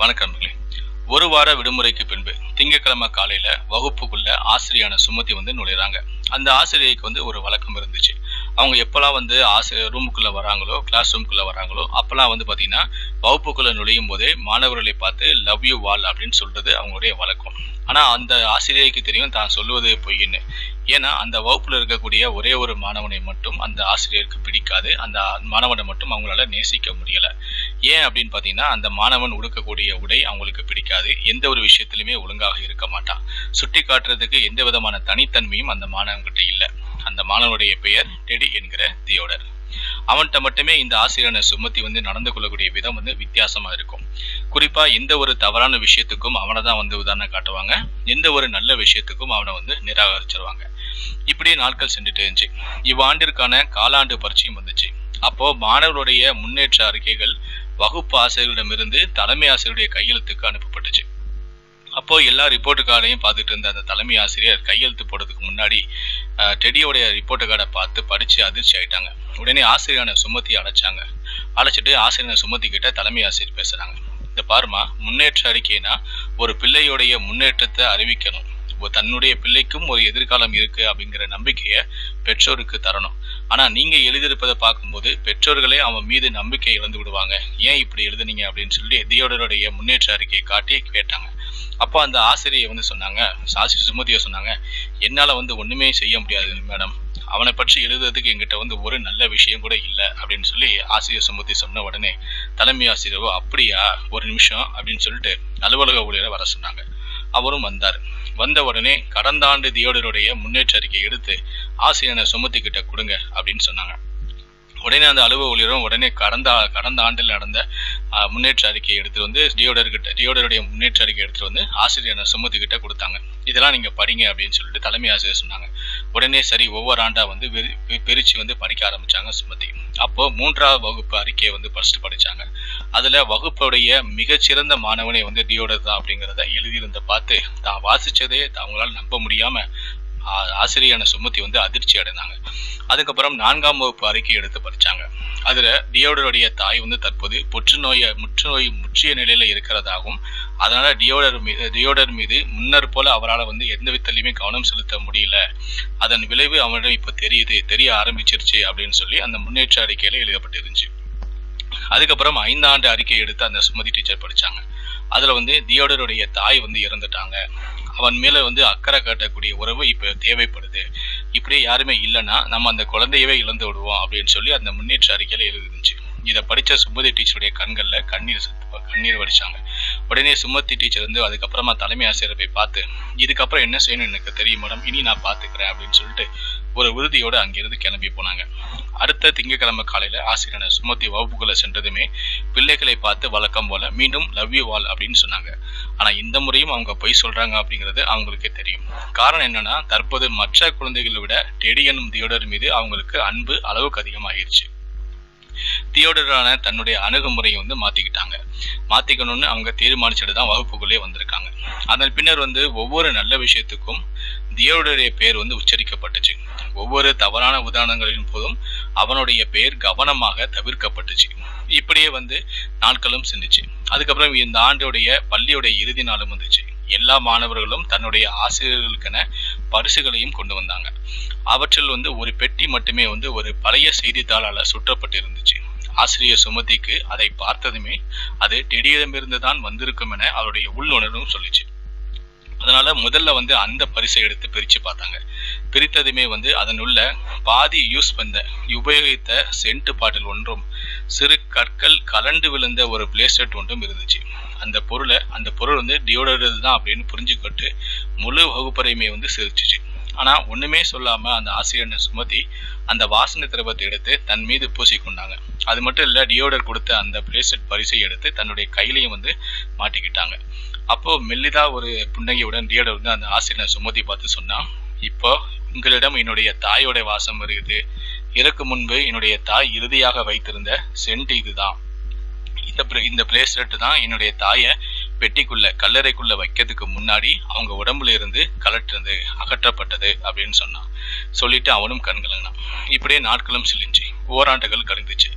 வணக்கம் ஒரு வார விடுமுறைக்கு பின்பு திங்கட்கிழமை காலையில வகுப்புக்குள்ள ஆசிரியான சுமதி வந்து நுழையிறாங்க. அந்த ஆசிரியைக்கு வந்து ஒரு வழக்கம் இருந்துச்சு. அவங்க எப்பெல்லாம் வந்து ஆசிரியர் ரூமுக்குள்ள வராங்களோ கிளாஸ் ரூமுக்குள்ள வராங்களோ அப்பெல்லாம் வந்து பாத்தீங்கன்னா வகுப்புக்குள்ள நுழையும் போதே மாணவர்களை பார்த்து லவ் யூ வால் அப்படின்னு சொல்றது அவங்களுடைய வழக்கம். ஆனா அந்த ஆசிரியைக்கு தெரியும் தான் சொல்லுவது பொய்ன்னு. ஏன்னா அந்த வகுப்புல இருக்கக்கூடிய ஒரே ஒரு மாணவனை மட்டும் அந்த ஆசிரியருக்கு பிடிக்காது. அந்த மாணவனை மட்டும் அவங்களால நேசிக்க முடியலை. ஏன் அப்படின்னு பார்த்தீங்கன்னா அந்த மாணவன் உடுக்கக்கூடிய உடை அவங்களுக்கு பிடிக்காது. எந்த ஒரு விஷயத்திலுமே ஒழுங்காக இருக்க மாட்டான். சுட்டி காட்டுறதுக்கு எந்த விதமான தனித்தன்மையும் அந்த மாணவன்கிட்ட இல்லை. அந்த மாணவனுடைய பெயர் டெடி என்கிற தியோடர். அவன்கிட்ட மட்டுமே இந்த ஆசிரியனை சுமத்தி வந்து நடந்து கொள்ளக்கூடிய விதம் வந்து வித்தியாசமா இருக்கும். குறிப்பா எந்த ஒரு தவறான விஷயத்துக்கும் அவனை தான் வந்து உதாரணம் காட்டுவாங்க. எந்த ஒரு நல்ல விஷயத்துக்கும் அவனை வந்து நிராகரிச்சிருவாங்க. இப்படியே நாட்கள் சென்றுட்டு இருந்துச்சு. இவ்வாண்டிற்கான காலாண்டு பரீட்சையும் வந்துச்சு. அப்போ மாணவருடைய முன்னேற்ற அறிக்கைகள் வகுப்பு ஆசிரியர்களிடமிருந்து தலைமை ஆசிரியருடைய கையெழுத்துக்கு அனுப்பப்பட்டுச்சு. அப்போ எல்லா ரிப்போர்ட்டு கார்டையும் பார்த்துட்டு இருந்த அந்த தலைமை ஆசிரியர் கையெழுத்து போடுறதுக்கு முன்னாடி டெடியோடைய ரிப்போர்ட்டு கார்டை பார்த்து படித்து அதிர்ச்சி ஆயிட்டாங்க. உடனே ஆசிரியரான சுமதி அழைச்சாங்க. அழைச்சிட்டு ஆசிரியர் சுமதி கிட்ட தலைமை ஆசிரியர் பேசுகிறாங்க இந்த பாருமா முன்னேற்ற அறிக்கைனா ஒரு பிள்ளையுடைய முன்னேற்றத்தை அறிவிக்கணும். தன்னுடைய பிள்ளைக்கும் ஒரு எதிர்காலம் இருக்கு அப்படிங்கிற நம்பிக்கையை பெற்றோருக்கு தரணும். ஆனா நீங்க எழுதியிருப்பதை பார்க்கும்போது பெற்றோர்களே அவன் மீது நம்பிக்கை இழந்து விடுவாங்க. ஏன் இப்படி எழுதுனீங்க அப்படின்னு சொல்லி தியோடருடைய முன்னேற்ற அறிக்கையை காட்டி கேட்டாங்க. அப்போ அந்த ஆசிரியை வந்து சொன்னாங்க சாசி சுமதியை சொன்னாங்க என்னால் வந்து ஒன்றுமே செய்ய முடியாது மேடம். அவனை பற்றி எழுதுறதுக்கு எங்கிட்ட வந்து ஒரு நல்ல விஷயம் கூட இல்லை அப்படின்னு சொல்லி ஆசிரியர் சுமதி சொன்ன உடனே தலைமை ஆசிரியரோ அப்படியா? ஒரு நிமிஷம் அப்படின்னு சொல்லிட்டு அலுவலக ஊழியரை வர சொன்னாங்க. அவரும் வந்தார். வந்த உடனே கடந்த ஆண்டு தியோடருடைய முன்னேற்ற அறிக்கை எடுத்து ஆசிரியனை சுமதி கிட்ட கொடுங்க அப்படின்னு சொன்னாங்க. உடனே அந்த அலுவலக ஊழியரும் உடனே கடந்த கடந்த ஆண்டில் நடந்த முன்னேற்ற அறிக்கையை எடுத்து வந்து டியோடர்கிட்ட டியோடருடைய முன்னேற்ற அறிக்கை எடுத்துட்டு வந்து ஆசிரியர் சுமத்துக்கிட்ட கிட்ட கொடுத்தாங்க. இதெல்லாம் நீங்க படிங்க அப்படின்னு சொல்லிட்டு தலைமை ஆசிரியர் சொன்னாங்க. உடனே சரி ஒவ்வொரு ஆண்டா வந்து பிரிச்சு வந்து படிக்க ஆரம்பிச்சாங்க சுமதி. அப்போ மூன்றாவது வகுப்பு அறிக்கையை வந்து ஃபர்ஸ்ட் படிச்சாங்க. அதுல வகுப்புடைய மிகச்சிறந்த மாணவனை வந்து டியோடர் தான் அப்படிங்கிறத எழுதியிருந்த பார்த்து தான் வாசிச்சதே அவங்களால நம்ப முடியாம ஆசிரியரான சுமதி வந்து அதிர்ச்சி அடைந்தாங்க. அதுக்கப்புறம் நான்காம் வகுப்பு அறிக்கை எடுத்து படித்தாங்க அதில் டியோடருடைய தாய் வந்து தற்போது புற்றுநோயை முற்றுநோய் முற்றிய நிலையில் இருக்கிறதாகவும் அதனால் டியோடர் மீது டியோடர் மீது முன்னர் போல அவரால் வந்து எந்த விதத்திலையுமே கவனம் செலுத்த முடியல. அதன் விளைவு அவனிடம் இப்போ தெரியுது தெரிய ஆரம்பிச்சிருச்சு அப்படின்னு சொல்லி அந்த முன்னேற்ற அறிக்கையில் எழுதப்பட்டிருந்துச்சு. அதுக்கப்புறம் ஐந்தாண்டு அறிக்கை எடுத்து அந்த சுமதி டீச்சர் படித்தாங்க அதில் வந்து தியோடருடைய தாய் வந்து இறந்துட்டாங்க. அவன் மேல வந்து அக்கறை காட்டக்கூடிய உறவு இப்ப தேவைப்படுது. இப்படியே யாருமே இல்லைன்னா நம்ம அந்த குழந்தையவே இழந்து விடுவோம் அப்படின்னு சொல்லி அந்த முன்னேற்ற அறிக்கையில எழுதிருந்துச்சு. இதை படித்த சுமதி டீச்சருடைய கண்களில் கண்ணீர் கண்ணீர் வடிச்சாங்க. உடனே சுமதி டீச்சர் வந்து அதுக்கப்புறமா தலைமை ஆசிரியரை போய் பார்த்து இதுக்கப்புறம் என்ன செய்யணும் எனக்கு தெரியும் மேடம். இனி நான் பார்த்துக்கிறேன் அப்படின்னு சொல்லிட்டு ஒரு உறுதியோடு அங்கேருந்து கிளம்பி போனாங்க. அடுத்த திங்கட்கிழமை காலையில ஆசிரியர் சுமதி வகுப்புகளை சென்றதுமே பிள்ளைகளை பார்த்து வழக்கம் போல மீண்டும் லவ் யூ ஆல் அப்படின்னு சொன்னாங்க. ஆனா இந்த முறையும் அவங்க பொய் சொல்றாங்க அப்படிங்கிறது அவங்களுக்கே தெரியும். காரணம் என்னன்னா தற்போது மற்ற குழந்தைகளை விட டெடி எனும் தியோடர் மீது அவங்களுக்கு அன்பு அளவுக்கு அதிகமாகிருச்சு தியோடரான தன்னுடைய அணுகுமுறையை வந்து மாத்திக்கிட்டாங்க. மாத்திக்கணும்னு அவங்க தீர்மானிச்சுட்டு தான் வகுப்புக்குள்ளே வந்திருக்காங்க. அதன் பின்னர் வந்து ஒவ்வொரு நல்ல விஷயத்துக்கும் தியோடருடைய பெயர் வந்து உச்சரிக்கப்பட்டுச்சு. ஒவ்வொரு தவறான உதாரணங்களின் போதும் அவனுடைய பெயர் கவனமாக தவிர்க்கப்பட்டுச்சு. இப்படியே வந்து நாட்களும் சென்றுச்சு. அதுக்கப்புறம் இந்த ஆண்டுடைய பள்ளியுடைய இறுதி நாளும் வந்துச்சு. எல்லா மாணவர்களும் தன்னுடைய ஆசிரியர்களுக்கென பரிசுகளையும் கொண்டு வந்தாங்க. அவற்றில் வந்து ஒரு பெட்டி மட்டுமே வந்து ஒரு பழைய செய்தித்தாளால சுற்றப்பட்டு இருந்துச்சு ஆசிரியர் சுமதிக்கு அதை பார்த்ததுமே அது டெடியிடமிருந்து தான் வந்திருக்கும் என அவருடைய உள்ளுணர்வும் சொல்லிச்சு. அதனால முதல்ல வந்து அந்த பரிசை எடுத்து பிரித்து பார்த்தாங்க. பிரித்ததுமே வந்து அதனுள்ள பாதி யூஸ் பண்ண உபயோகித்த சென்ட் பாட்டில் ஒன்றும் சிறு கற்கள் கலண்டு விழுந்த ஒரு பிளேஸ்லெட் ஒன்றும் இருந்துச்சு. அந்த பொருளை அந்த பொருள் வந்து டியோடரது தான் அப்படின்னு புரிஞ்சுக்கிட்டு முழு வகுப்பறையுமே வந்து சிரிச்சிச்சு. ஆனால் ஒன்றுமே சொல்லாமல் அந்த ஆசிரியனை சுமதி அந்த வாசனை திரவத்தை எடுத்து தன் மீது பூசிக்கொண்டாங்க. அது மட்டும் இல்லை டியோடர் கொடுத்த அந்த பிரேஸ்லெட் பரிசை எடுத்து தன்னுடைய கையிலையும் வந்து மாட்டிக்கிட்டாங்க. அப்போது மெல்லிதா ஒரு புன்னகையுடன் டியோடர் வந்து அந்த ஆசிரியனை சுமதி பார்த்து சொன்னால் இப்போ உங்களிடம் என்னுடைய தாயோட வாசம் வருகிறது. இறக்கு முன்பு என்னுடைய தாய் இறுதியாக வைத்திருந்த சென்ட் இதுதான். இந்த இந்த பிரேஸ்லெட் தான் என்னுடைய தாயை பெட்டிக்குள்ள கல்லறைக்குள்ள வைக்கிறதுக்கு முன்னாடி அவங்க உடம்புல இருந்து கலட்டுறது அகற்றப்பட்டது அப்படின்னு சொன்னான். சொல்லிட்டு அவனும் கண்கலங்கினான் இப்படியே நாட்களும் செல்லிச்சு ஓராண்டுகள் கழிந்துச்சு.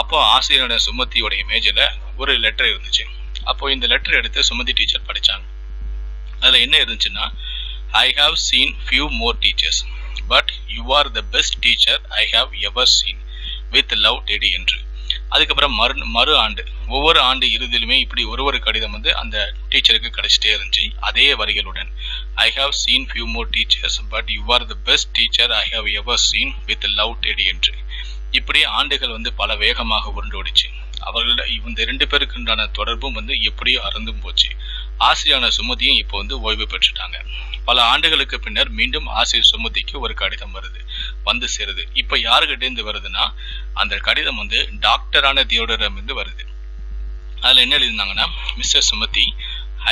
அப்போ ஆசிரியரோட சுமதியோடைய மேஜில் ஒரு லெட்டர் இருந்துச்சு. அப்போ இந்த லெட்டர் எடுத்து சுமதி டீச்சர் படித்தாங்க அதில் என்ன இருந்துச்சுன்னா I have seen few more teachers but you are the best teacher I have ever seen with love Teddy என்று. அதுக்கப்புறம் மறு மறு ஆண்டு ஒவ்வொரு ஆண்டு இறுதியிலுமே இப்படி ஒரு ஒரு கடிதம் வந்து அந்த டீச்சருக்கு கிடைச்சிட்டே இருந்துச்சு அதே வரிகளுடன். I have seen few more teachers but you are the best teacher I have ever seen with love Teddy என்று. இப்படி ஆண்டுகள் வந்து பல வேகமாக உருண்டோடிச்சு. அவர்கள இந்த ரெண்டு பேருக்குண்டான தொடர்பும் வந்து எப்படியோ அறந்தும் போச்சு. ஆசிரியான சுமதியும் இப்போ வந்து ஓய்வு பெற்றுட்டாங்க. பல ஆண்டுகளுக்கு பின்னர் மீண்டும் ஆசிரியர் சுமதிக்கு ஒரு கடிதம் வருது வந்து சேருது. இப்போ யாருக்கிட்டேருந்து வருதுன்னா அந்த கடிதம் வந்து டாக்டரான தியோடரம் இருந்து வருது. அதுல என்ன எழுதிருந்தாங்கன்னா mister Sumathi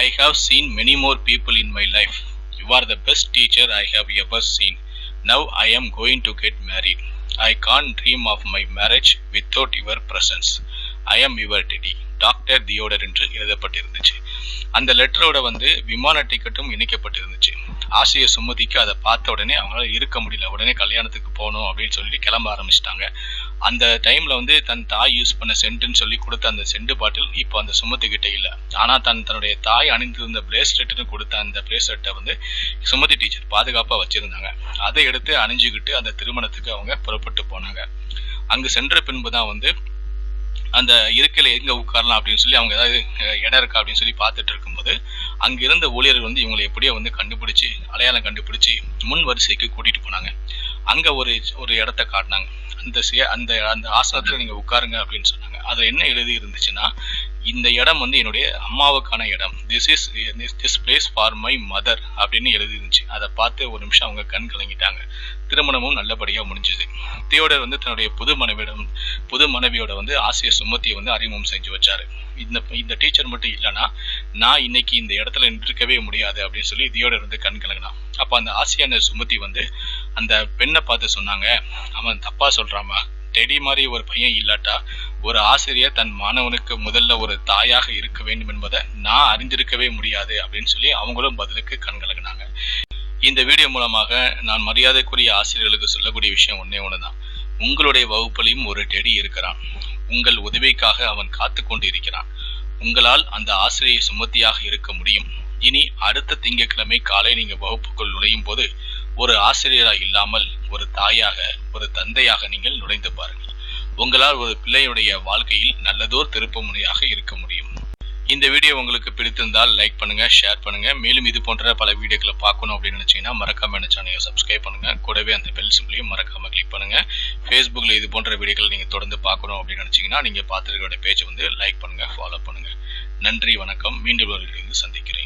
I have seen many more people in my life. You are the best teacher I have ever seen. Now I am going to get married. I can't dream of my marriage without your presence. I am your Teddy. Doctor Theodore என்று எழுதப்பட்டிருந்துச்சு. அந்த லெட்டரோட வந்து விமான டிக்கெட்டும் இணைக்கப்பட்டிருந்துச்சு. ஆசிரியர் சுமதிக்கு அதை பார்த்த உடனே அவங்களால இருக்க முடியல. உடனே கல்யாணத்துக்கு போகணும் அப்படின்னு சொல்லி கிளம்ப ஆரம்பிச்சிட்டாங்க. அந்த டைம்ல வந்து தன் தாய் யூஸ் பண்ண சென்ட்டுன்னு சொல்லி கொடுத்த அந்த சென்ட் பாட்டில் இப்போ அந்த சுமதி கிட்ட இல்லை. ஆனால் தன் தன்னுடைய தாய் அணிந்திருந்த பிரேஸ்லெட்னு கொடுத்த அந்த பிரேஸ்லெட்டை வந்து சுமதி டீச்சர் பாதுகாப்பாக வச்சிருந்தாங்க. அதை எடுத்து அணிஞ்சுக்கிட்டு அந்த திருமணத்துக்கு அவங்க புறப்பட்டு போனாங்க. அங்கு சென்ற பின்பு தான் வந்து அந்த இருக்கையில் எங்கே உட்காரலாம் அப்படின்னு சொல்லி அவங்க ஏதாவது இடம் இருக்கா அப்படின்னு சொல்லி பார்த்துட்டு இருக்கும்போது அங்கே இருந்த ஊழியர்கள் வந்து இவங்களை எப்படியோ வந்து கண்டுபிடிச்சி அடையாளம் கண்டுபிடிச்சி முன் வரிசைக்கு கூட்டிகிட்டு போனாங்க. அங்கே ஒரு ஒரு இடத்த காட்டினாங்க. அந்த சே- அந்த அந்த ஆசனத்தில் நீங்கள் உட்காருங்க அப்படின்னு சொன்னாங்க. அதில் என்ன எழுதி இருந்துச்சுன்னா இந்த இடம் வந்து என்னுடைய அம்மாவுக்கான இடம். This is this place for my mother அப்படின்னு எழுதி இருந்துச்சு. அதை பார்த்து ஒரு நிமிஷம் அவங்க கண் கலங்கிட்டாங்க. திருமணமும் நல்லபடியாக முடிஞ்சுது. தியோடர் வந்து தன்னுடைய புது மனைவியிடம் புது மனைவியோட வந்து ஆசிரியர் சுமத்தியை வந்து அறிமுகம் செஞ்சு வச்சாரு. இந்த இந்த டீச்சர் மட்டும் இல்லைன்னா நான் இன்னைக்கு இந்த இடத்துல நிற்கவே முடியாது அப்படின்னு சொல்லி தியோடர் வந்து கண் கலங்கினான். அப்போ அந்த ஆசியான சுமதி வந்து அந்த பெண்ணை பார்த்து சொன்னாங்க அவன் தப்பா சொல்றாமா டெடி மாதிரி ஒரு பையன் இல்லாட்டா ஒரு ஆசிரியர் தன் மாணவனுக்கு முதல்ல ஒரு தாயாக இருக்க வேண்டும் என்பதை நான் அறிந்திருக்கவே முடியாது அப்படின்னு சொல்லி அவங்களும் பதிலுக்கு கண் கலங்கினாங்க. இந்த வீடியோ மூலமாக நான் மரியாதைக்குரிய ஆசிரியர்களுக்கு சொல்லக்கூடிய விஷயம் ஒன்றே ஒன்று தான் உங்களுடைய வகுப்பிலையும் ஒரு டெடி இருக்கிறான். உங்கள் உதவிக்காக அவன் காத்து கொண்டு இருக்கிறான் உங்களால் அந்த ஆசிரியை சுமத்தியாக இருக்க முடியும். இனி அடுத்த திங்கட்கிழமை காலை நீங்க வகுப்புக்குள் நுழையும் போது ஒரு ஆசிரியராக இல்லாமல் ஒரு தாயாக ஒரு தந்தையாக நீங்கள் நுழைந்து பாருங்கள். உங்களால் ஒரு பிள்ளையுடைய வாழ்க்கையில் நல்லதோர் திருப்புமுனையாக இருக்க முடியும். இந்த வீடியோ உங்களுக்கு பிடித்திருந்தால் லைக் பண்ணுங்க ஷேர் பண்ணுங்க. மேலும் இது போன்ற பல வீடியோக்களை பார்க்கணும் அப்படின்னு நினைச்சீங்கன்னா மறக்காம என்ன சேனலை சப்ஸ்கிரைப் பண்ணுங்க. கூடவே அந்த பெல் சிம்பிளையும் மறக்காம கிளிக் பண்ணுங்க. ஃபேஸ்புக்ல இது போன்ற வீடியோக்களை நீங்க தொடர்ந்து பார்க்கணும் அப்படின்னு நினைச்சீங்கன்னா நீங்க பார்த்துருக்கிற பேஜ் வந்து லைக் பண்ணுங்க ஃபாலோ பண்ணுங்க. நன்றி வணக்கம். மீண்டும் ஒரு சந்திக்கிறேன்.